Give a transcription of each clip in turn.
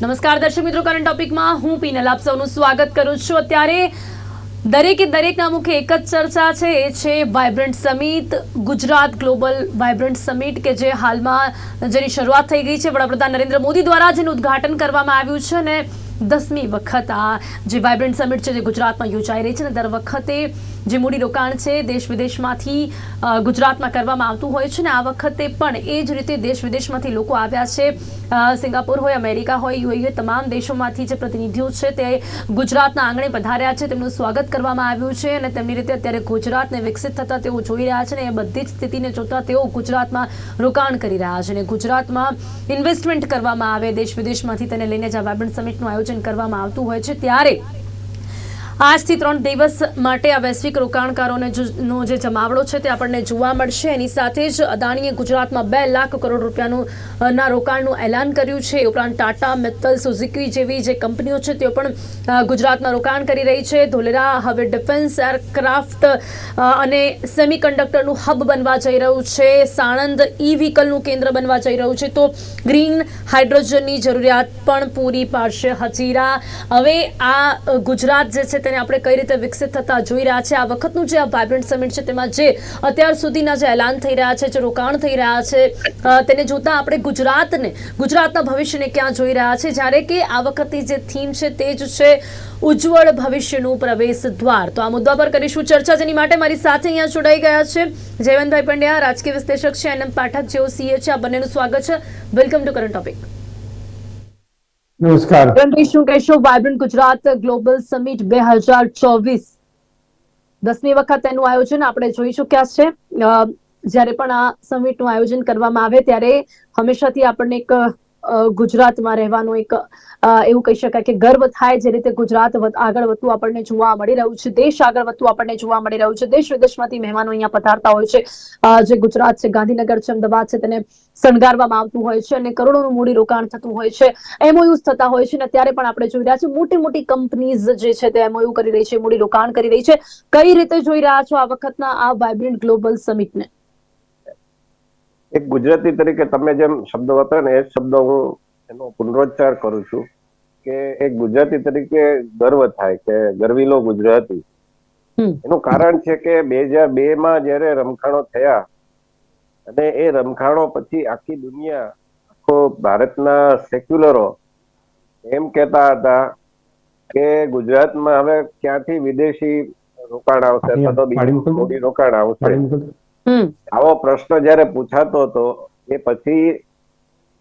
નમસ્કાર, દર્શક મિત્રો કરંટ ટોપિકમાં હું પીનલ આપ સૌનું સ્વાગત કરું છું. અત્યારે દરેકે દરેકના મુખે એક જ ચર્ચા છે, એ છે vibrant summit Gujarat global vibrant summit કે જે હાલમાં જેની શરૂઆત થઈ ગઈ છે. વડાપ્રધાન નરેન્દ્ર મોદી દ્વારા જેનું ઉદ્ઘાટન કરવામાં આવ્યું છે અને દસમી વખત આ જે વાઇબ્રન્ટ સમિટ છે, જે ગુજરાતમાં યોજાઈ રહી છે, અને દર વખતે જે મૂડી રોકાણ છે, દેશ વિદેશમાંથી ગુજરાતમાં કરવામાં આવતું હોય છે ને આ વખતે પણ એ જ રીતે દેશ વિદેશમાંથી લોકો આવ્યા છે. સિંગાપુર હોય, અમેરિકા હોય યુએઈ હોય, તમામ દેશોમાંથી જે પ્રતિનિધિઓ છે તે ગુજરાતના આંગણે પધાર્યા છે. તેમનું સ્વાગત કરવામાં આવ્યું છે અને તેમની રીતે અત્યારે ગુજરાતને વિકસિત થતા તેઓ જોઈ રહ્યા છે ને એ બધી જ સ્થિતિને જોતા તેઓ ગુજરાતમાં રોકાણ કરી રહ્યા છે અને ગુજરાતમાં ઇન્વેસ્ટમેન્ટ કરવામાં આવે, દેશ વિદેશમાંથી તેને લઈને જે વાઇબ્રન્ટ સમિટનું આયોજન કરવામાં આવતું હોય છે, ત્યારે આજથી ત્રણ દિવસ માટે આ વૈશ્વિક રોકાણકારોને જે જમાવડો છે તે આપણને જોવા મળશે. એની સાથે જ અદાણીએ ગુજરાતમાં બે લાખ કરોડ રૂપિયાનું રોકાણનું એલાન કર્યું છે. ઉપરાંત ટાટા, મિત્તલ, સુઝુકી જેવી જે કંપનીઓ છે તેઓ પણ ગુજરાતમાં રોકાણ કરી રહી છે. ધોલેરા, હવે ડિફેન્સ એરક્રાફ્ટ અને સેમિકન્ડક્ટરનું હબ બનવા જઈ રહ્યું છે. સાણંદ ઈ વ્હીકલનું કેન્દ્ર બનવા જઈ રહ્યું છે. તો ગ્રીન હાઇડ્રોજનની જરૂરિયાત પણ પૂરી પાડશે હજીરા. હવે આ ગુજરાત જે છે તેને આપણે કઈ રીતે વિકસિત થતા જોઈ રહ્યા છે? આ વખતનું જે આ વાયબ્રન્ટ સમિટ છે, તેમાં જે અત્યાર સુધીના જે એલાન થઈ રહ્યા છે, જે રોકાણ થઈ રહ્યા છે તેને જોતા આપણે ગુજરાતને, ગુજરાતના ભવિષ્યને ક્યાં જોઈ રહ્યા છે? જ્યારે કે આ વખતની જે થીમ છે, તે જ છે ઉજ્જવળ ભવિષ્યનું પ્રવેશ દ્વાર. તો આ મુદ્દા પર કરીશું ચર્ચા. જેની માટે મારી સાથે અહીંયા જોડાઈ ગયા છે જયવંતભાઈ પંડ્યા, રાજકીય વિશ્લેષક છે એનએમ પાઠક, જેઓ સીએ છે. આ બંનેનું સ્વાગત છે. વેલકમ ટુ કરંટ ટોપિક નમસ્કાર. રણવીર શું કહેશો? વાઇબ્રન્ટ ગુજરાત ગ્લોબલ સમિટ બે હજાર ચોવીસ. દસમી વખત એનું આયોજન આપણે જોઈ ચૂક્યા છે. જ્યારે પણ આ સમિટનું આયોજન કરવામાં આવે ત્યારે હંમેશાથી આપણને એક ગુજરાતમાં રહેવાનું એક એવું કહી શકાય કે ગર્વ થાય જે રીતે ગુજરાત આગળ વધતું આપણને જોવા મળી રહ્યું છે, દેશ આગળ વધતું આપણને જોવા મળી રહ્યું છે, દેશ વિદેશમાંથી મહેમાનો અહીંયા પધારતા હોય છે જે ગુજરાત છે, ગાંધીનગર છે, અમદાવાદ છે, તેને શણગારવામાં આવતું હોય છે અને કરોડોનું મૂડી રોકાણ થતું હોય છે એમઓયુઝ થતા હોય છે અને ત્યારે પણ આપણે જોઈ રહ્યા છીએ મોટી મોટી કંપનીઝ જે છે તે એમઓયુ કરી રહી છે, મૂડી રોકાણ કરી રહી છે, કઈ રીતે જોઈ રહ્યા છો આ વખતના આ વાઇબ્રન્ટ ગ્લોબલ સમિટને એક ગુજરાતી તરીકે તમે જેમ શબ્દ વાપર્યા ને એ શબ્દ હું એનો પુનરોચ્ચાર કરું છું કે એક ગુજરાતી તરીકે ગર્વ થાય કે ગર્વીલો ગુજરાતી. એનું કારણ છે કે બે હજાર બે માં જયારે રમખાણો થયા અને એ રમખાણો પછી આખી દુનિયા આખો ભારતના સેક્યુલરો એમ કહેતા હતા કે ગુજરાતમાં હવે ક્યાંથી વિદેશી રોકાણ આવશે? અથવા તો બીજું રોકાણ આવશે? આવો પ્રશ્ન જ્યારે પૂછાતો હતો, એ પછી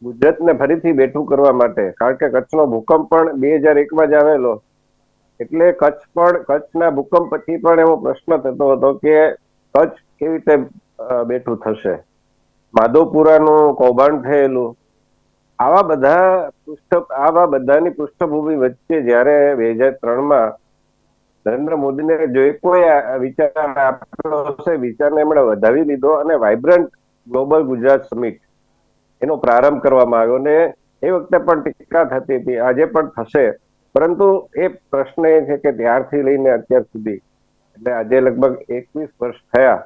ગુજરાતને ફરીથી બેઠું કરવા માટે, કારણ કે કચ્છનો ભૂકંપ પણ બે હજાર એકમાં જ આવેલો. એટલે કચ્છ પણ, કચ્છના ભૂકંપ પછી પણ એવો પ્રશ્ન થતો હતો કે કચ્છ કેવી રીતે બેઠું થશે? માધવપુરાનું કૌભાંડ થયેલું. આવા બધા પૃષ્ઠ, આવા બધાની પૃષ્ઠભૂમિ વચ્ચે જ્યારે બે હજાર ત્રણમાં નરેન્દ્ર મોદીને જો કોઈ વિચાર આપ્યો હશે, વિચારને એમણે વધાવી દીધો અને વાઇબ્રન્ટ ગ્લોબલ ગુજરાત સમિટ એનો પ્રારંભ કરવામાં આવ્યો અને એ વખતે પણ ટીકા થતી હતી, આજે પણ થશે. પરંતુ એ પ્રશ્ન એ છે કે ત્યારથી લઈને અત્યાર સુધી, એટલે આજે લગભગ એકવીસ વર્ષ થયા,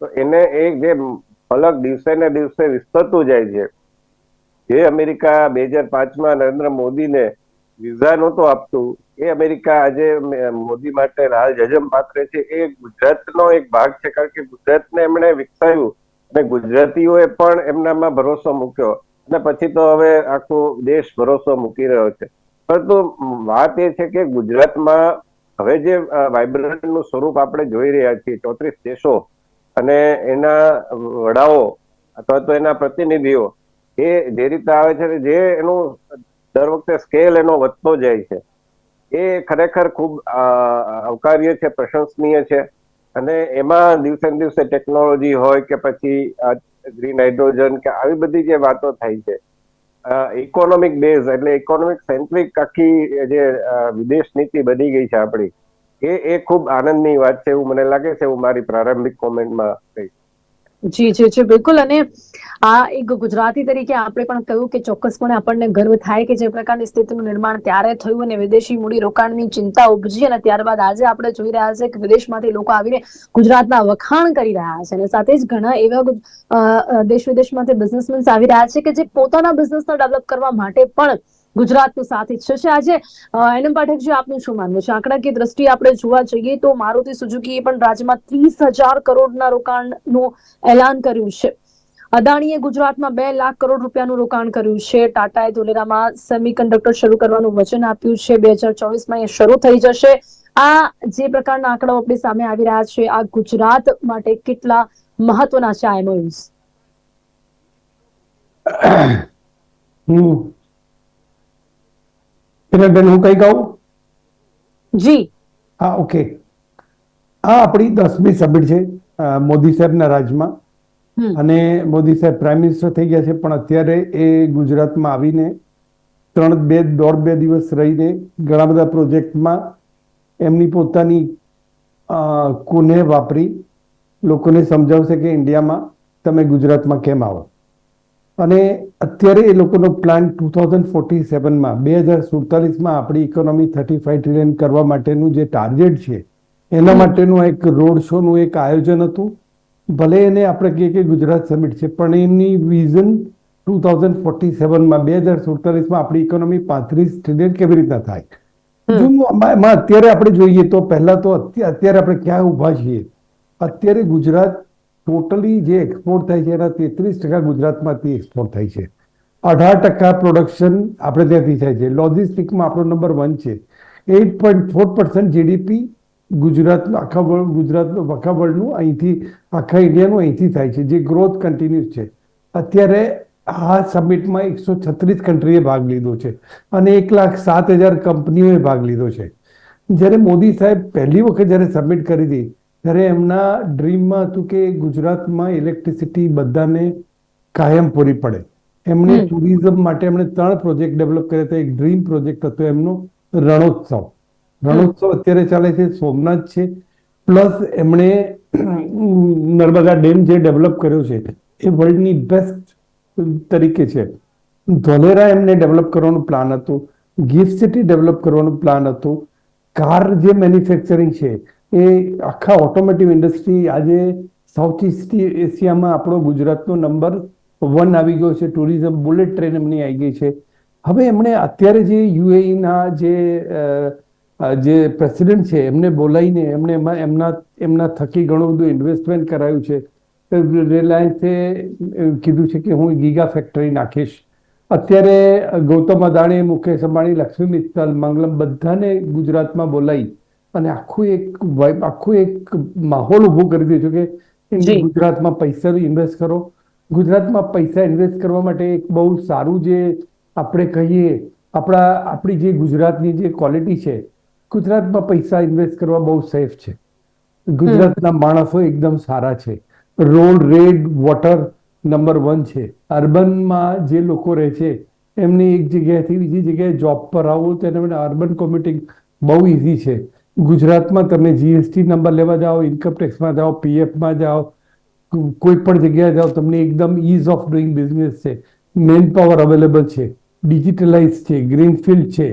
તો એને એ જે ફલક દિવસે ને દિવસે વિસ્તરતું જાય છે. જે અમેરિકા બે હજાર પાંચમાં નરેન્દ્ર મોદીને વિઝા નહોતું આપતું. એ અમેરિકા આજે મોદી માટે લાલ જજમ પાત્ર છે. એ ગુજરાતનો એક ભાગ છે, કારણ કે ગુજરાતને એમણે વિકસાવ્યું. અને ગુજરાતીઓએ પણ એમનામાં ભરોસો મૂક્યો. અને પછી તો હવે આખો દેશ ભરોસો મૂકી રહ્યો છે. પરંતુ વાત એ છે કે ગુજરાતમાં હવે જે વાઇબ્રન્ટનું સ્વરૂપ આપણે જોઈ રહ્યા છીએ, ચોત્રીસ દેશો અને એના વડાઓ અથવા તો એના પ્રતિનિધિઓ, એ જે રીતે આવે છે જે એનું દર વખતે સ્કેલ એનો વધતો જાય છે. એ ખરેખર ખૂબ આવકાર્ય છે, પ્રશંસનીય છે. અને એમાં દિવસે દિવસે ટેકનોલોજી હોય કે પછી ગ્રીન હાઇડ્રોજન કે આવી બધી જે વાતો થાય છે ઇકોનોમિક બેઝ એટલે ઇકોનોમિક સેન્ટ્રિક આખી જે વિદેશ નીતિ બની ગઈ છે આપણી, એ એ ખૂબ આનંદની વાત છે એવું મને લાગે છે હું મારી પ્રારંભિક કોમેન્ટમાં કહીશ. જી જી જી, બિલકુલ. અને આ એક ગુજરાતી તરીકે આપણે પણ કહ્યું કે ચોક્કસપણે આપણને ગર્વ થાય કે જે પ્રકારની સ્થિતિનું નિર્માણ ત્યારે થયું અને વિદેશી મૂડી રોકાણની ચિંતા ઉપજી અને ત્યારબાદ આજે આપણે જોઈ રહ્યા છે કે વિદેશમાંથી લોકો આવીને ગુજરાતના વખાણ કરી રહ્યા છે. અને સાથે જ ઘણા એવા દેશ વિદેશમાંથી બિઝનેસમેન આવી રહ્યા છે કે જે પોતાના બિઝનેસને ડેવલપ કરવા માટે પણ ગુજરાતનો સાથ ઈચ્છે છે. આજે અ, એનએમ પાઠકજી આપનું શું માનવું છે? આંકડાકીય દ્રષ્ટિએ આપણે જોવા જઈએ તો મારુતિ સુઝુકીએ પણ રાજ્યમાં ત્રીસ હજાર કરોડના રોકાણનું એલાન કર્યું છે. અદાણીએ ગુજરાતમાં બે લાખ કરોડ રૂપિયાનું રોકાણ કર્યું છે. ટાટાએ ધોલેરામાં સેમિકન્ડક્ટર શરૂ કરવાનું વચન આપ્યું છે. બે હજાર ચોવીસમાં એ શરૂ થઈ જશે. આ જે પ્રકારના આંકડાઓ આપણી સામે આવી રહ્યા છે આ ગુજરાત માટે કેટલા મહત્વના છે આ MOUs? કિરણબેન હું કઈ કહું જી. હા ઓકે આ આપણી દસમી સમિટ છે મોદી સાહેબના રાજમાં. અને મોદી સાહેબ પ્રાઇમ મિનિસ્ટર થઈ ગયા છે પણ અત્યારે એ ગુજરાતમાં આવીને ત્રણ બે દોઢ બે દિવસ રહીને ઘણા બધા પ્રોજેક્ટમાં એમની પોતાની કુને વાપરી. લોકોને સમજાવશે કે ઇન્ડિયામાં તમે ગુજરાતમાં કેમ આવો? અને અત્યારે એ લોકોનો પ્લાન ટુ થાઉઝન્ડ ફોર્ટી સેવનમાં બે હજાર સુડતાલીસમાં આપણી ઇકોનોમી થર્ટી ફાઈવ ટ્રિલિયન કરવા માટેનું જે ટાર્ગેટ છે એના માટેનું એક રોડ શોનું એક આયોજન હતું. ભલે એને આપણે કહીએ કે ગુજરાત સમિટ છે પણ એમની વિઝન ટુ થાઉઝન્ડ ફોર્ટી સેવનમાં બે હજાર સુડતાલીસમાં આપણી ઇકોનોમી પાંત્રીસ ટ્રિલિયન કેવી રીતના થાય. જો અત્યારે આપણે જોઈએ તો પહેલા તો અત્યારે આપણે ક્યાં ઊભા છીએ? અત્યારે ગુજરાત ટોટલી જે એક્સપોર્ટ થાય છે એના તેત્રીસ ટકા ગુજરાતમાંથી એક્સપોર્ટ થાય છે. અઢાર ટકા પ્રોડક્શન આપણે ત્યાંથી થાય છે. લોજિસ્ટિકમાં આપણો નંબર વન છે. Eight point four percent GDP ગુજરાતનું, આખા વર્લ્ડ ગુજરાતનું, આખા વર્લ્ડનું અહીંથી, આખા ઇન્ડિયાનું અહીંથી થાય છે. જે ગ્રોથ કન્ટિન્યુઅસ છે. અત્યારે આ સમિટમાં એકસો છત્રીસ કન્ટ્રીએ ભાગ લીધો છે અને એક લાખ સાત હજાર કંપનીઓએ ભાગ લીધો છે. જ્યારે મોદી સાહેબ પહેલી વખત જ્યારે સબમિટ કરી હતી ત્યારે એમના ડ્રીમમાં હતું કે ગુજરાતમાં ઇલેક્ટ્રિસિટી બધાને કાયમ પૂરી પડે. એમણે ટુરિઝમ માટે એમણે ત્રણ પ્રોજેક્ટ ડેવલપ કર્યા હતા. એક ડ્રીમ પ્રોજેક્ટ હતો એમનો રણોત્સવ. રણોત્સવ અત્યારે ચાલે છે સોમનાથ છે. પ્લસ એમણે નર્મદા ડેમ જે ડેવલપ કર્યો છે એ વર્લ્ડની બેસ્ટ તરીકે છે. ધોલેરા એમને ડેવલપ કરવાનું પ્લાન હતો. ગિફ્ટ સિટી ડેવલપ કરવાનું પ્લાન હતો. કાર જે મેન્યુફેક્ચરિંગ છે એ આખા ઓટોમોટિવ ઇન્ડસ્ટ્રી આજે સાઉથ ઇસ્ટ એશિયામાં આપણો ગુજરાતનો નંબર વન આવી ગયો છે. ટુરિઝમ બુલેટ ટ્રેન એમની આવી ગઈ છે. હવે એમણે અત્યારે જે યુએઈના જે જે પ્રેસિડેન્ટ છે, એમને બોલાવીને એમને એમાં એમના એમના થકી ઘણું બધું ઇન્વેસ્ટમેન્ટ કરાયું છે. રિલાયન્સે કીધું છે કે હું ગીગા ફેક્ટરી નાખીશ. અત્યારે ગૌતમ અદાણી, મુકેશ અંબાણી, લક્ષ્મી મિત્તલ, મંગલમ બધાને ગુજરાતમાં બોલાવી અને આખું એક આખું એક માહોલ ઊભો કરી દીધો કે. ગુજરાતમાં પૈસા ઇન્વેસ્ટ કરો. ગુજરાતમાં પૈસા ઇન્વેસ્ટ કરવા માટે એક બહુ સારું જે આપણે કહીએ આપણા આપણી જે ગુજરાતની જે ક્વોલિટી છે ગુજરાતમાં પૈસા ઇન્વેસ્ટ કરવા બહુ સેફ છે. ગુજરાતના માણસો એકદમ સારા છે. Road red water number one છે. અર્બનમાં જે લોકો રહે છે એમની એક જગ્યાએથી બીજી જગ્યાએ જોબ પર આવવું તો માટે અર્બન કોમ્પ્યુટિંગ બહુ ઇઝી છે. ગુજરાતમાં તમે જીએસટી નંબર લેવા જાઓ ઇન્કમ ટેક્સમાં જાઓ પીએફમાં જાઓ, કોઈ પણ જગ્યાએ જાઓ, તમને એકદમ ઇઝ ઓફ ડુઈંગ બિઝનેસ છે. મેન પાવર અવેલેબલ છે ડિજિટલાઇઝ છે ગ્રીનફિલ્ડ છે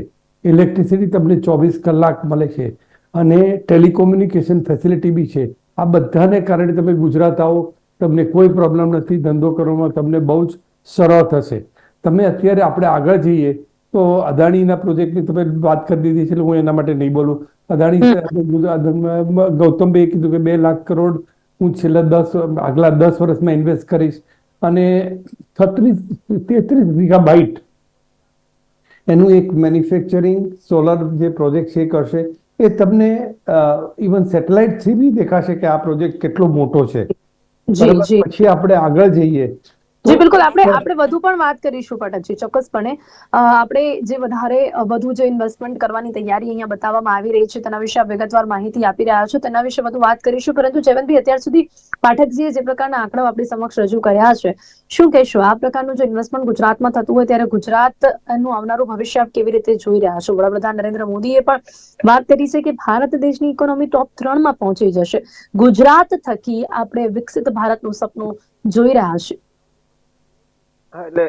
ઇલેક્ટ્રિસિટી તમને ચોવીસ કલાક મળે છે અને ટેલિકોમ્યુનિકેશન ફેસિલિટી બી છે. આ બધાને કારણે તમે ગુજરાત આવો, તમને કોઈ પ્રોબ્લેમ નથી, ધંધો કરવામાં તમને બહુ જ સરળ થશે. તમે અત્યારે આપણે આગળ જઈએ, તો અદાણીના પ્રોજેક્ટની તમે વાત કરી દીધી છે, એટલે હું એના માટે નહીં બોલું. અદાણી ગૌતમભાઈએ કીધું કે બે લાખ કરોડ હું છેલ્લા દસ આગલા દસ વર્ષમાં ઇન્વેસ્ટ કરીશ. અને છત્રીસ તેત્રીસ વીઘા બાઇટ એનું એક મેન્યુફેક્ચરિંગ સોલર જે પ્રોજેક્ટ છે એ કરશે. એ તમને ઇવન સેટેલાઇટથી બી દેખાશે કે આ પ્રોજેક્ટ કેટલો મોટો છે. પછી આપણે આગળ જઈએ. જી બિલકુલ. આપણે આપણે વધુ પણ વાત કરીશું પટકજી ચોક્કસપણે. આપણે જે વધારે વધુ જે ઇન્વેસ્ટમેન્ટ કરવાની તૈયારી અહીંયા બતાવવામાં આવી રહી છે તેના વિશે આપ વિગતવાર માહિતી આપી રહ્યા છો તેના વિશે વધુ વાત કરીશું. પરંતુ જયવંતભાઈ અત્યાર સુધી પાઠકજીએ જે પ્રકારના આંકડાઓ આપણી સમક્ષ રજૂ કર્યા છે શું કહેશો? આ પ્રકારનું જો ઇન્વેસ્ટમેન્ટ ગુજરાતમાં થતું હોય ત્યારે ગુજરાતનું આવનારું ભવિષ્ય આપ કેવી રીતે જોઈ રહ્યા છો? વડાપ્રધાન નરેન્દ્ર મોદીએ પણ વાત કરી છે કે ભારત દેશની ઇકોનોમી ટોપ ત્રણમાં પહોંચી જશે. ગુજરાત થકી આપણે વિકસિત ભારતનું સપનું જોઈ રહ્યા છીએ. હા એટલે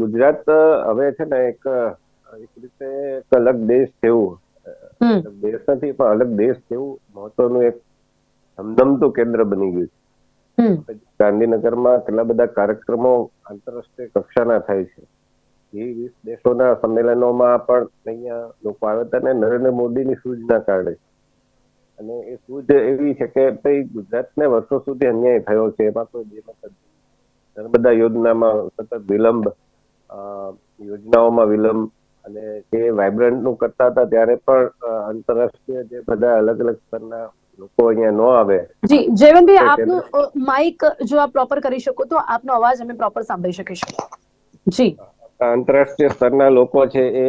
ગુજરાત હવે છે ને એક એક રીતે એક અલગ દેશ જેવું. દેશ નથી પણ અલગ દેશ જેવું મહત્વનું એક ધમધમતું કેન્દ્ર બની ગયું છે. ગાંધીનગરમાં કેટલા બધા કાર્યક્રમો આંતરરાષ્ટ્રીય કક્ષાના થાય છે. જી વીસ દેશોના સંમેલનોમાં પણ અહીંયા લોકો આવે હતા અને નરેન્દ્ર મોદીની સૂઝના કારણે. અને એ સૂઝ એવી છે કે ભાઈ ગુજરાતને વર્ષો સુધી અન્યાય થયો છે એમાં કોઈ બે મત જ નથી. નર્મદા યોજનામાં સતત વિલંબ યોજનાઓમાં વિલંબ અને જે વાઇબ્રન્ટનું કરતા હતા ત્યારે પણ આંતરરાષ્ટ્રીય જે બધા અલગ અલગ સ્તરના લોકો અહીંયા ન આવે. જી જયવંતભાઈ આપનું માઇક જો આપ પ્રોપર કરી શકો તો આપનો અવાજ અમે પ્રોપર સાંભળી શકીશું. જી. આંતરરાષ્ટ્રીય સ્તરના લોકો છે એ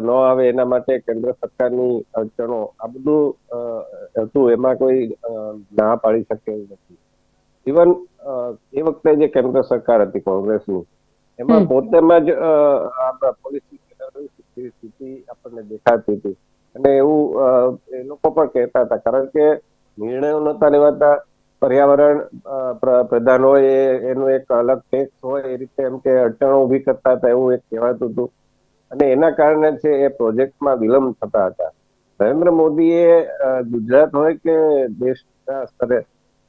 ન આવે એના માટે કેન્દ્ર સરકારની અડચણો આ બધું હતું એમાં કોઈ ના પાડી શકે એવું નથી. ઇવન એ વખતે જે કેન્દ્ર સરકાર હતી કોંગ્રેસની એમાં પોતેમાં જ આપણા પોલિસી સ્થિતિ આપણને દેખાતી હતી. અને એવું એ લોકો પણ કહેતા હતા. કારણ કે નિર્ણયો નતા લેવાતા. પર્યાવરણ પ્રધાન હોય એ એનું એક અલગ ટેક્સ હોય એ રીતે એમ કે અડચણો ઊભી કરતા હતા એવું એક કહેવાતું હતું. અને એના કારણે છે એ પ્રોજેક્ટમાં વિલંબ થતા હતા. નરેન્દ્ર મોદીએ ગુજરાત હોય કે દેશના સ્તરે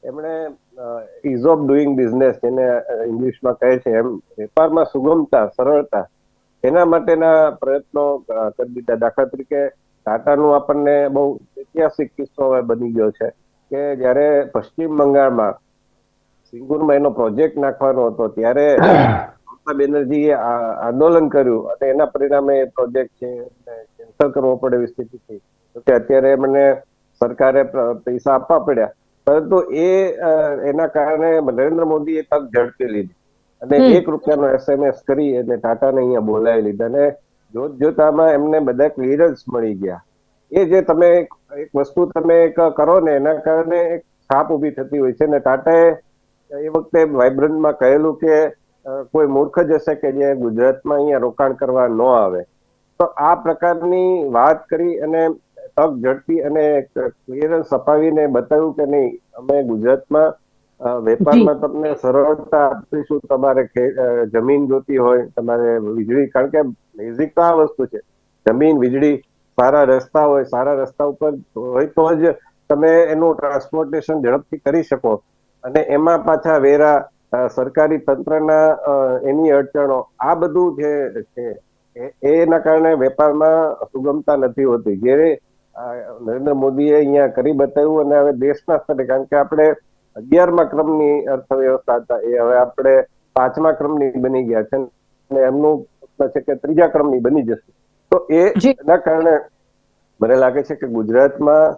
એમણે ઇઝ ઓફ ડુઈંગ બિઝનેસ જેને ઇંગ્લિશમાં કહે છે એમ વેપારમાં સુગમતા સરળતા એના માટેના પ્રયત્નો અ, કરી દીધા દાખલા તરીકે ટાટાનું આપણને બહુ ઐતિહાસિક કિસ્સો હવે બની ગયો છે કે જ્યારે પશ્ચિમ બંગાળમાં સિંગુરમાં એનો પ્રોજેક્ટ નાખવાનો હતો ત્યારે મમતા બેનર્જીએ આંદોલન કર્યું અને એના પરિણામે એ પ્રોજેક્ટ છે કેન્સલ કરવો પડે એવી સ્થિતિ થઈ તો કે અત્યારે મને સરકારે પૈસા આપવા પડ્યા. પરંતુ એ એના કારણે નરેન્દ્ર મોદી એ તક ઝડપી લીધી. અને. એક રૂપિયાનો એસએમએસ કરી અને ટાટાને અહીંયા બોલાવી લીધા. અને જોત જોતામાં એમને બધા ક્લિયરન્સ મળી ગયા. એ જે તમે એક એક વસ્તુ તમે એક કરો ને એના કારણે એક છાપ ઊભી થતી હોય છે. ને ટાટાએ એ વખતે વાઇબ્રન્ટમાં કહેલું કે કોઈ મૂર્ખ જ હશે કે જે ગુજરાતમાં અહીંયા રોકાણ કરવા ન આવે. તો આ પ્રકારની વાત કરી અને તક ઝડપી અને ક્લિયરન્સ અપાવીને બતાવ્યું કે નહીં અમે ગુજરાતમાં વેપારમાં તમને સરળતા આપીશું. તમારે જમીન જોતી હોય તમારે વીજળી કારણ કે બેઝિક તો આ વસ્તુ છે. જમીન વીજળી સારા રસ્તા હોય સારા રસ્તા ઉપર હોય તો જ તમે એનું ટ્રાન્સપોર્ટેશન ઝડપથી કરી શકો. અને એમાં પાછા વેરા સરકારી તંત્રના એની અડચણો આ બધું જે છે એના કારણે વેપારમાં સુગમતા નથી હોતી. જ્યારે નરેન્દ્ર મોદીએ અહીંયા કરી બતાવ્યું અને હવે દેશના સ્તરે કારણ કે આપણે અગિયારમા ક્રમની અર્થવ્યવસ્થા હતા એ હવે આપણે પાંચમા ક્રમની બની ગયા છે અને એમનું છે કે ત્રીજા ક્રમની બની જશે. તો એ એના કારણે મને લાગે છે કે ગુજરાતમાં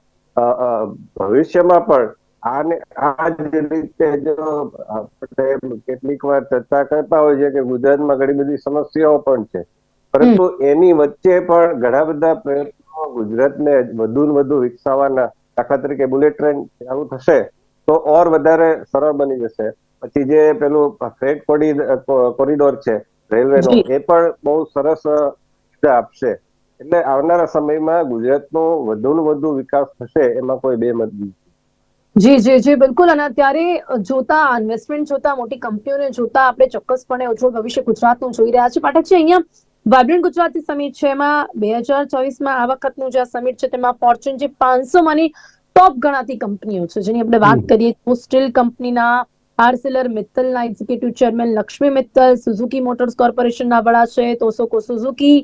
ભવિષ્યમાં પણ આને આ જ રીતે જો આપણે કેટલીક વાર ચર્ચા કરતા હોય છે કે ગુજરાતમાં ઘણી બધી સમસ્યાઓ પણ છે. પરંતુ એની વચ્ચે પણ ઘણા બધા પ્રયત્નો ગુજરાતને વધુ ને વધુ વિકસાવવાના દાખલા તરીકે બુલેટ ટ્રેન ચાલુ થશે તો ઓર વધારે સરળ બની જશે પછી જે પેલું ફ્રેટ કોરિડોર છે રેલવેનો. એ પણ બહુ સરસ આપશે એટલે આવનારા સમયમાં ગુજરાતનો વધુ ને વધુ વિકાસ થશે એમાં કોઈ બે મત નથી. જી જી જી બિલકુલ અને અત્યારે જોતા ઇન્વેસ્ટમેન્ટ જોતા મોટી કંપનીઓને જોતા આપણે ચોક્કસપણે ઉજ્જવળ ભવિષ્ય ગુજરાતનું જોઈ રહ્યા છીએ છે અહીંયા વાઇબ્રન્ટ ગુજરાતી સમિટ છે. એમાં બે હજાર ચોવીસમાં આ વખતનું જે સમિટ છે તેમાં ફોર્ચ્યુન જે પાંચસો માની ટોપ ગણાતી કંપનીઓ છે. જેની આપણે વાત કરીએ તો સ્ટીલ કંપનીના Arcelor મિત્તલના executive chairman Lakshmi Mittal Suzuki Motors કોર્પોરેશનના વડા છે તોસોકો સુઝુકી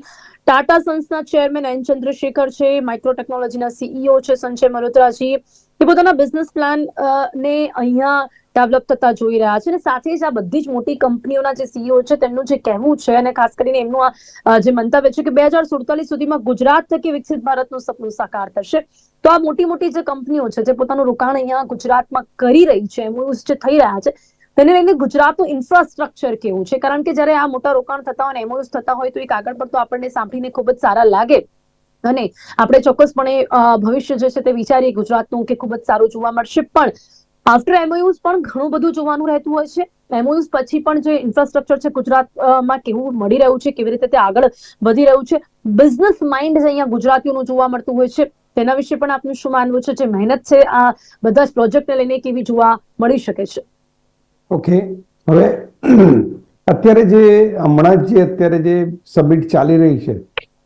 ટાટા સન્સના ચેરમેન એન ચંદ્રશેખર છે માઇક્રો ટેકનોલોજીના સીઈઓ છે સંજય મલ્હોત્રાજી એ પોતાના બિઝનેસ પ્લાન ને અહીંયા ડેવલપ થતા જોઈ રહ્યા છે અને સાથે જ આ બધી જ મોટી કંપનીઓના જે સીઈઓ છે તેમનું જે કહેવું છે અને ખાસ કરીને એમનું આ જે મંતવ્ય છે કે બે હજાર સુડતાલીસ સુધીમાં ગુજરાત થકી વિકસિત ભારતનું સપનું સાકાર થશે. તો આ મોટી મોટી જે કંપનીઓ છે જે પોતાનું રોકાણ અહીંયા ગુજરાતમાં કરી રહી છે, એમનું જે થઈ રહ્યા છે, તેને લઈને ગુજરાતનું ઇન્ફ્રાસ્ટ્રક્ચર કેવું છે? કારણ કે જ્યારે આ મોટા રોકાણ થતા હોય એમઓયુઝ થતા હોય તો એક આગળ પર તો આપણને સાંભળીને ખૂબ જ સારા લાગે. અને આપણે ચોક્કસપણે ભવિષ્ય જે છે તે વિચારીએ ગુજરાતનું કે ખૂબ જ સારું જોવા મળશે. પણ આફ્ટર એમઓયુઝ પણ ઘણું બધું જોવાનું રહેતું હોય છે. એમઓયુઝ પછી પણ જે ઇન્ફ્રાસ્ટ્રક્ચર છે ગુજરાતમાં કેવું મળી રહ્યું છે, કેવી રીતે તે આગળ વધી રહ્યું છે. બિઝનેસ માઇન્ડ અહીંયા ગુજરાતીઓનું જોવા મળતું હોય છે. તેના વિશે પણ આપનું શું માનવું છે? જે મહેનત છે, આ બધા જ પ્રોજેક્ટને લઈને કેવી જોવા મળી શકે છે? ઓકે. હવે અત્યારે જે હમણાં જે અત્યારે જે સબમિટ ચાલી રહી છે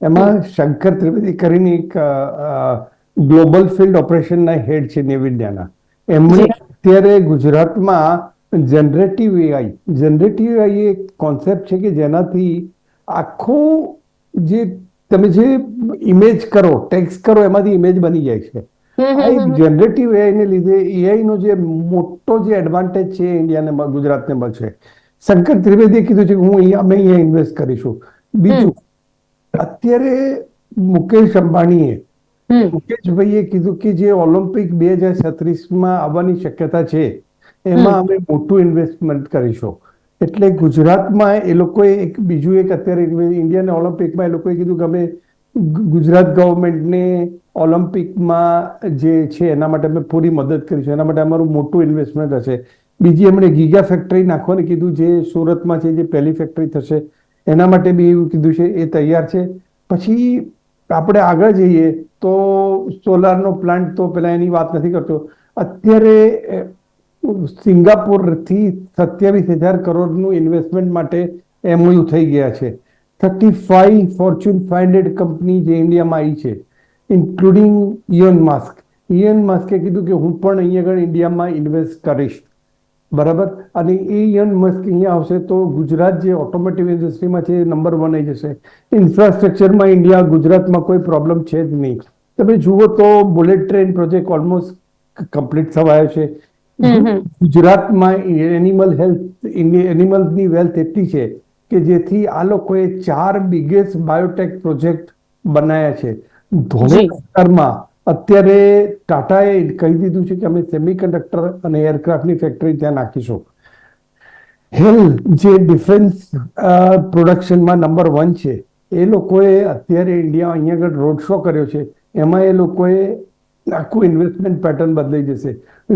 એમાં શંકર ત્રિવેદી કરીને એક ગ્લોબલ ફિલ્ડ ઓપરેશનના હેડ છે નેવી ઇન્ડિયાના એમણે અત્યારે ગુજરાતમાં જનરેટિવ એઆઈ જનરેટિવ એઆઈ એક કોન્સેપ્ટ છે કે જેનાથી આખો જે તમે જે ઇમેજ કરો ટેક્સ કરો એમાંથી ઇમેજ બની જાય છે. આ એક જનરેટિવ એઆઈ ને લીધે એઆઈ નો જે મોટો જે એડવાન્ટેજ છે ઇન્ડિયાને ગુજરાતને મળશે. શંકર ત્રિવેદીએ કીધું છે કે હું અહીંયા અમે અહીંયા ઇન્વેસ્ટ કરીશું. બીજું અત્યારે મુકેશ અંબાણીએ મુકેશભાઈએ કીધું કે જે ઓલિમ્પિક બે હજાર છત્રીસમાં આવવાની શક્યતા છે એમાં અમે મોટું ઇન્વેસ્ટમેન્ટ કરીશું. એટલે ગુજરાતમાં એ લોકોએ એક બીજું એક અત્યારે ઇન્ડિયન ઓલિમ્પિકમાં એ લોકોએ કીધું કે અમે ગુજરાત ગવર્મેન્ટને ઓલિમ્પિકમાં જે છે એના માટે અમે પૂરી મદદ કરીશું. એના માટે અમારું મોટું ઇન્વેસ્ટમેન્ટ હશે. બીજી એમણે ગીગા ફેક્ટરી નાખવાની કીધું જે સુરતમાં છે જે પહેલી ફેક્ટરી થશે. એના માટે બી એવું કીધું છે, એ તૈયાર છે. પછી આપણે આગળ જઈએ તો સોલારનો પ્લાન્ટ તો પેલા એની વાત નથી કરતો. અત્યારે સિંગાપુરથી સત્યાવીસ હજાર કરોડનું ઇન્વેસ્ટમેન્ટ માટે એમઓયુ થઈ ગયા છે. Thirty five Fortune five hundred company જે ઇન્ડિયામાં આવી છે, ઇન્ક્લુડિંગ ઇયોન માસ્ક. ઇયોન માસ્કે કીધું કે હું પણ અહીંયા આગળ ઇન્ડિયામાં ઇન્વેસ્ટ કરીશ. બરાબર? અને એ યન મસ્ક અહીંયા આવશે તો ગુજરાત જે ઓટોમોટિવ ઇન્ડસ્ટ્રીમાં છે એ નંબર વન આવી જશે. ઇન્ફ્રાસ્ટ્રક્ચરમાં ઇન્ડિયા ગુજરાતમાં કોઈ પ્રોબ્લેમ છે જ નહીં. તમે જુઓ તો bullet train project almost complete થવાયો છે. ગુજરાતમાં એનિમલ હેલ્થ એનિમલની વેલ્થ એટલી છે કે જેથી આ લોકોએ ચાર બિગેસ્ટ બાયોટેક પ્રોજેક્ટ બનાવ્યા છે. ધોળા વિસ્તારમાં અત્યારે ટાટાએ કહી દીધું છે કે અમે સેમિકન્ડક્ટર અને એરક્રાફ્ટની ફેક્ટરી ત્યાં નાખીશું. હેલ જે ડિફેન્સ પ્રોડક્શનમાં નંબર વન છે, એ લોકોએ અત્યારે ઇન્ડિયા અહીંયા આગળ રોડ શો કર્યો છે. એમાં એ લોકોએ આખું ઇન્વેસ્ટમેન્ટ પેટર્ન બદલાઈ જશે.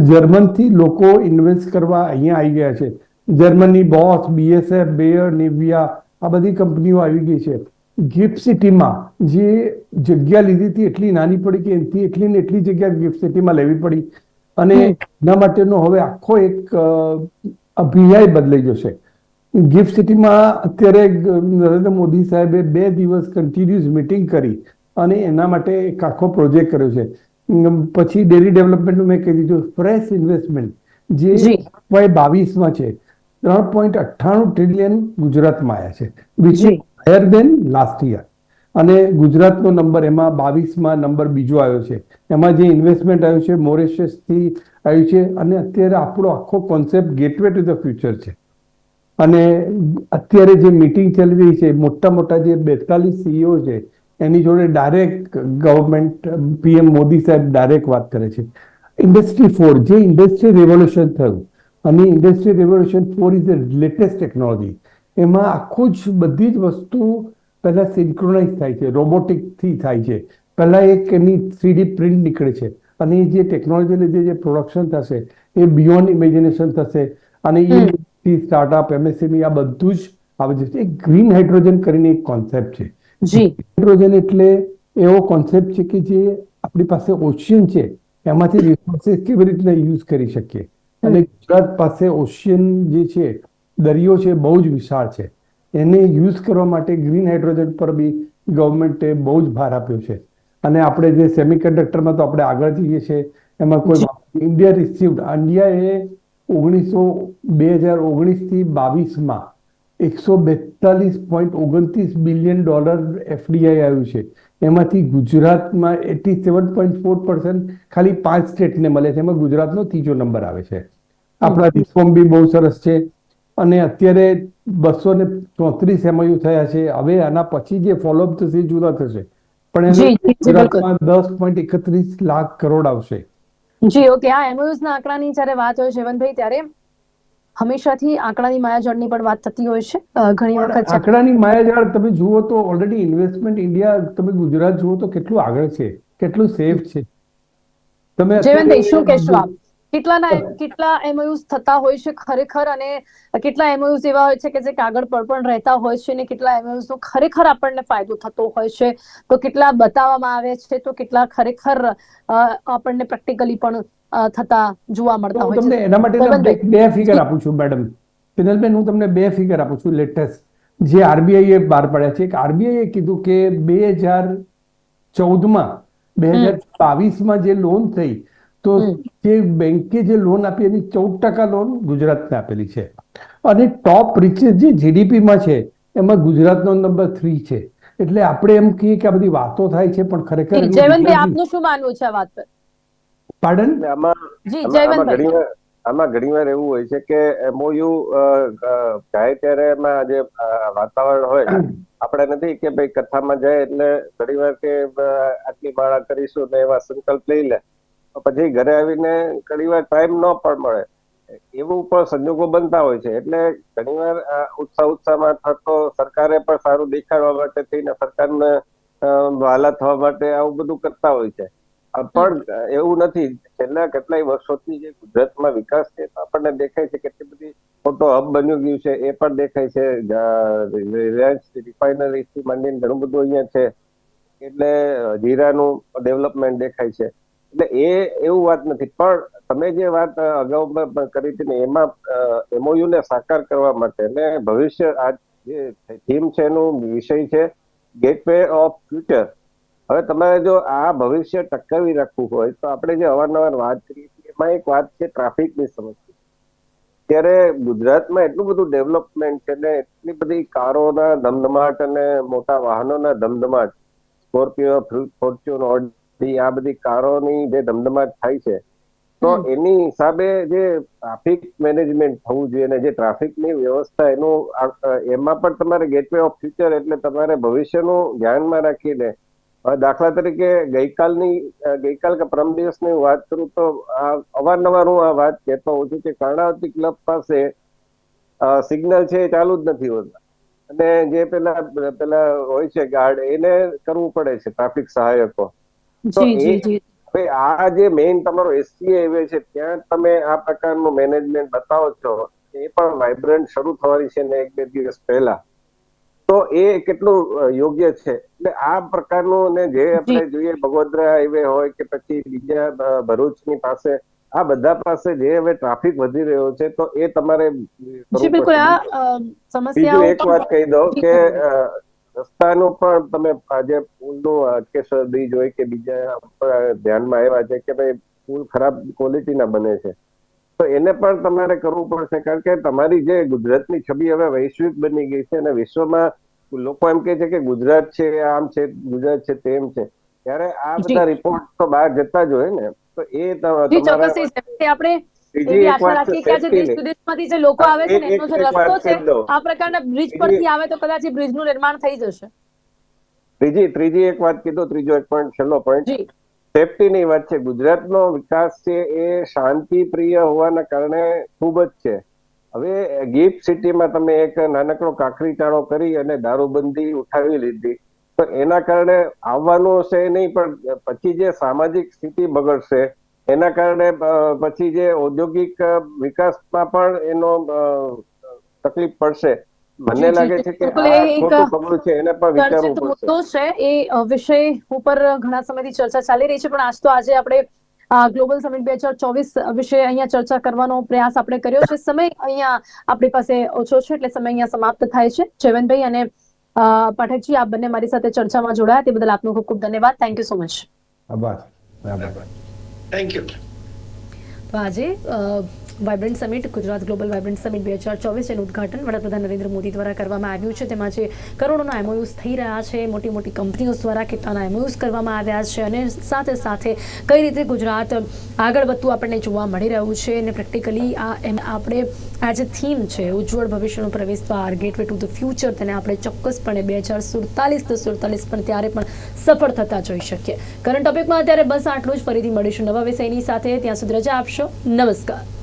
જર્મનથી લોકો ઇન્વેસ્ટ કરવા અહીંયા આવી ગયા છે. Germany Bosch BSF Bayer Nivea આ બધી કંપનીઓ આવી ગઈ છે. ગિફ્ટ સિટીમાં જે જગ્યા લીધી હતી એટલી નાની પડી કે એનાથી એટલી ને એટલી જગ્યા ગિફ્ટ સિટીમાં લેવી પડી. અને એના માટેનો હવે આખો એક અભિયાય બદલાઈ જશે. ગિફ્ટ સિટીમાં અત્યારે નરેન્દ્ર મોદી સાહેબે બે દિવસ કન્ટિન્યુઅસ મીટિંગ કરી અને એના માટે એક આખો પ્રોજેક્ટ કર્યો છે. પછી ડેરી ડેવલપમેન્ટનું મેં કહી દીધું ફ્રેશ ઇન્વેસ્ટમેન્ટ જે. વાય બાવીસમાં છે. ત્રણ પોઈન્ટ અઠ્ઠાણું ટ્રિલિયન ગુજરાતમાં આવ્યા છે. વિચ જી. હાયર દેન લાસ્ટ યર અને ગુજરાતનો નંબર એમાં બાવીસમાં નંબર બીજો આવ્યો છે. એમાં જે ઇન્વેસ્ટમેન્ટ આવ્યું છે, મોરેશિયસથી આવ્યું છે અને અત્યારે આપણો આખો concept gateway to the future છે. અને અત્યારે જે મીટિંગ ચાલી રહી છે, મોટા મોટા જે બેતાલીસ સીઈઓ છે, એની જોડે ડાયરેક્ટ ગવર્મેન્ટ પીએમ મોદી સાહેબ ડાયરેક્ટ વાત કરે છે. ઇન્ડસ્ટ્રી ફોર જે ઇન્ડસ્ટ્રી રેવોલ્યુશન થયું, અને industry revolution four is the latest technology એમાં આખું જ બધી જ વસ્તુ પહેલાં સિન્ક્રોનાઇઝ થાય છે રોબોટિકથી થાય છે. પહેલા એક એની થ્રીડી પ્રિન્ટ નીકળે છે. અને એ જે ટેકનોલોજી લીધે જે પ્રોડક્શન થશે એ બિયોન્ડ ઇમેજિનેશન થશે. અને એ સ્ટાર્ટઅપ એમએસએમઈ આ બધું જ આવે છે. એક ગ્રીન હાઇડ્રોજન કરીને એક કોન્સેપ્ટ છે. હાઇડ્રોજન એટલે એવો કોન્સેપ્ટ છે કે જે આપણી પાસે ઓશિયન છે. એમાંથી રિસોર્સિસ કેવી રીતના યુઝ કરી શકીએ? અને ગુજરાત પાસે ઓશિયન જે છે દરિયો છે બહુ જ વિશાળ છે. એને યુઝ કરવા માટે ગ્રીન હાઇડ્રોજન પર બી ગવર્મેન્ટે બહુ જ ભાર આપ્યો છે. અને આપણે જે સેમિકન્ડક્ટરમાં તો આપણે આગળ જઈએ છીએ એમાં કોઈ ઇન્ડિયા રિસીવડ ઇન્ડિયાએ ઓગણીસો બે હજાર ઓગણીસથી બાવીસમાં એકસો બેતાલીસ પોઈન્ટ ઓગણત્રીસ બિલિયન ડોલર એફડીઆઈ આવ્યું છે. એમાંથી ગુજરાતમાં eighty seven point four percent ખાલી પાંચ સ્ટેટને મળે છે. એમાં ગુજરાતનો ત્રીજો નંબર આવે છે. આપણા રિફોર્મ બી બહુ સરસ છે. અને અત્યારે બસો ને ચોત્રીસ એમઓયુ થયા છે. હવે આના પછી જે ફોલોઅપ થશે જુદા થશે. પણ. ગુજરાતમાં દસ પોઈન્ટ એકત્રીસ લાખ કરોડ આવશે. જી ઓકે. આ એમઓયુઝ ના આંકડાની જ્યારે વાત હોય છે ત્યારે હંમેશાથી આંકડાની માયાજાળની પણ વાત થતી હોય છે ઘણી વખત આંકડાની માયાજાળ તમે જુઓ તો ઓલરેડી ઇન્વેસ્ટમેન્ટ ઇન્ડિયા તમે ગુજરાત જુઓ તો કેટલું આગળ છે કેટલું સેફ છે. તમે જયવંતભાઈ શું કહેશો આપ? કેટલાના કેટલા એમઓયુઝ થતા હોય છે ખરેખર અને કેટલા એમઓયુઝ એવા હોય છે કે જે કાગળ પર પણ રહેતા હોય છે અને કેટલા એમઓયુઝ નો ખરેખર આપણને ફાયદો થતો હોય છે? તો કેટલા બતાવવામાં આવે છે? તો કેટલા ખરેખર આપણને પ્રેક્ટિકલી પણ થતા જોવા મળતા હોય છે? એના માટે. બે ફિગર આપું છું મેડમ પિનલબેન હું તમને બે ફિગર આપું છું લેટેસ્ટ જે આરબીઆઈ એ બહાર પાડ્યા છે. કે આરબીઆઈએ કીધું કે બે હજાર ચૌદમાં બે હજાર બાવીસમાં જે લોન થઈ તો તે બેંકે જે લોન આપી એની ચૌદ ટકા લોન ગુજરાતને આપેલી છે. અને ટોપ રિચેસ જે જીડીપીમાં છે એમાં ગુજરાતનો નંબર થ્રી છે. એટલે આપણે એમ કહીએ કે આ બધી વાતો થાય છે પણ ખરેખર જયવંતભાઈ આપનું શું માનવું છે આ વાત પર? પાડન આમાં આમાં- આમાં ઘણીવાર એવું હોય છે કે એમઓયુ જાય ત્યારે એમાં જે વાતાવરણ હોય. આપણે નથી કે ભાઈ કથામાં જાય એટલે ઘણીવાર કે આટલી માળા કરીશું ને એવા સંકલ્પ લઈ લે. પછી ઘરે આવીને ઘણીવાર ટાઈમ ન પણ મળે. એવું પણ સંજોગો બનતા હોય છે. એટલે ઘણીવાર ઉત્સાહ ઉત્સાહમાં થતો સરકારે પણ સારું દેખાડવા માટે થઈને સરકારને વાલા થવા માટે આવું બધું કરતા હોય છે. પણ એવું નથી. છેલ્લા કેટલાય વર્ષોથી જે ગુજરાતમાં વિકાસ છે આપણને દેખાય છે કેટલી બધી મોટો હબ બની ગયું છે. એ પણ દેખાય છે. રિલાયન્સ રિફાઇનરી થી માંડીને ઘણું બધું અહીંયા છે. એટલે જીરાનું ડેવલપમેન્ટ દેખાય છે. એટલે એ એવું વાત નથી. પણ તમે જે વાત અગાઉ કરી હતી ને, એમાં એમઓયુ ને સાકાર કરવા માટે ને ભવિષ્ય આ જે થીમ છે એનું વિષય છે ગેટવે ઓફ ફ્યુચર હવે તમારે જો આ ભવિષ્ય ટકાવી રાખવું હોય, તો આપણે જે અવારનવાર વાત કરીએ છીએ એમાં એક વાત છે ટ્રાફિકની સમસ્યા. ત્યારે ગુજરાતમાં એટલું બધું ડેવલપમેન્ટ છે ને, એટલી બધી કારોના ધમધમાટ અને મોટા વાહનોના ધમધમાટ, સ્કોર્પિયો ફોર્ચ્યુન ઓડી આ બધી કારોની જે ધમધમાટ થાય છે તો એની હિસાબે જે ટ્રાફિક મેનેજમેન્ટ થવું જોઈએ અને જે ટ્રાફિકની વ્યવસ્થા એનું એમાં પણ તમારે ગેટવે ઓફ ફ્યુચર એટલે તમારે ભવિષ્યનું ધ્યાનમાં રાખીને દાખલા તરીકે ગઈકાલની ગઈકાલ કે પરમ દિવસની હું વાત કરું તો આ અવારનવાર હું આ વાત કહેતો હોઉં છું કે કર્ણાવતી ક્લબ પાસે સિગ્નલ છે એ ચાલુ જ નથી હોતા. અને જે પેલા પેલા હોય છે ગાર્ડ એને કરવું પડે છે ટ્રાફિક સહાયકો. હવે આ જે મેઇન તમારો એસસી હાઈવે છે ત્યાં તમે આ પ્રકારનું મેનેજમેન્ટ બતાવો છો એ પણ વાઇબ્રન્ટ શરૂ થવાની છે ને એક બે દિવસ પહેલા. તો એ કેટલું યોગ્ય છે? એટલે આ પ્રકારનું ને જે આપણે જોઈએ બગોદરા હાઈવે હોય કે પછી બીજા ભરૂચની પાસે આ બધા પાસે જે હવે ટ્રાફિક વધી રહ્યો છે તો એ તમારે બિલકુલ. એક વાત કહી દઉં કે રસ્તાનું પણ તમે આજે પુલનું બ્રિજ હોય કે બીજા ધ્યાનમાં આવ્યા છે કે ભાઈ પુલ ખરાબ ક્વોલિટીના બને છે. તો એને પણ તમારે કરવું પડશે કારણ કે તમારી જે ગુજરાતની છબી હવે વૈશ્વિક બની ગઈ છે અને વિશ્વમાં લોકો એમ કહે છે કે ગુજરાત છે આમ છે ગુજરાત છે તેમ છે. ત્યારે આ બધા રિપોર્ટ તો બહાર જતા જ હોય ને. તો એ તમારા. આપણે બીજી એક વાત છે રાખીએ કે આજે દેશ વિદેશમાંથી જે લોકો આવે છે એમનો જે રસ્તો છે આ પ્રકારના બ્રિજ પરથી આવે તો કદાચ એ બ્રિજનું નિર્માણ થઈ જશે. ત્રીજી ત્રીજી એક વાત કીધો ત્રીજો એક પોઈન્ટ છેલ્લો પોઈન્ટ સેફટીની વાત છે. ગુજરાતનો વિકાસ છે એ શાંતિ પ્રિય હોવાના કારણે ખૂબ જ છે. હવે ગિફ્ટ સિટીમાં તમે એક નાનકડો કાંકરી ચાળો કરી અને દારૂબંધી ઉઠાવી લીધી. તો એના કારણે આવવાનું છે નહીં પણ પછી જે સામાજિક સ્થિતિ બગડશે એના કારણે પછી જે ઔદ્યોગિક વિકાસમાં પણ એનો તકલીફ પડશે. મને લાગે છે કે એ એક ખોટું પગલું છે એને પણ વિચારવું મુદ્દો છે એ વિષય ઉપર ઘણા સમયથી ચર્ચા ચાલી રહી છે પણ આજ તો આજે આપણે ગ્લોબલ સમિટ બે હજાર ચોવીસ વિશે અહીંયા ચર્ચા કરવાનો પ્રયાસ આપણે કર્યો છે. સમય અહીંયા આપણી પાસે ઓછો છે એટલે સમય અહીંયા સમાપ્ત થાય છે. જયવંતભાઈ અને પાઠકજી આપ બંને મારી સાથે ચર્ચામાં જોડાયા તે બદલ આપનો ખૂબ ખૂબ ધન્યવાદ. થેન્ક યુ સો મચ આભાર. આભાર. થેન્ક યુ તો આજે vibrant summit, Gujarat global vibrant summit બે હજાર ચોવીસ જેનું ઉદઘાટન વડાપ્રધાન નરેન્દ્ર મોદી દ્વારા કરવામાં આવ્યું છે. તેમાં જે કરોડોના એમઓયુઝ થઈ રહ્યા છે, મોટી મોટી કંપનીઓ દ્વારા કેટલાના એમઓયુઝ કરવામાં આવ્યા છે અને સાથે સાથે કઈ રીતે ગુજરાત આગળ વધતું આપણને જોવા મળી રહ્યું છે અને પ્રેક્ટિકલી આ એમ આપણે આ જે થીમ છે, ઉજ્જવળ ભવિષ્યનો પ્રવેશ દ્વાર ગેટવે ટુ ધ ફ્યુચર તેને આપણે ચોક્કસપણે બે હજાર સુડતાલીસ તો સુડતાલીસ પણ ત્યારે પણ સફળ થતા જોઈ શકીએ. કરંટ ટોપિકમાં અત્યારે બસ આટલું જ. ફરીથી મળીશું નવા વિષયની સાથે. ત્યાં સુધી રજા આપશો. નમસ્કાર.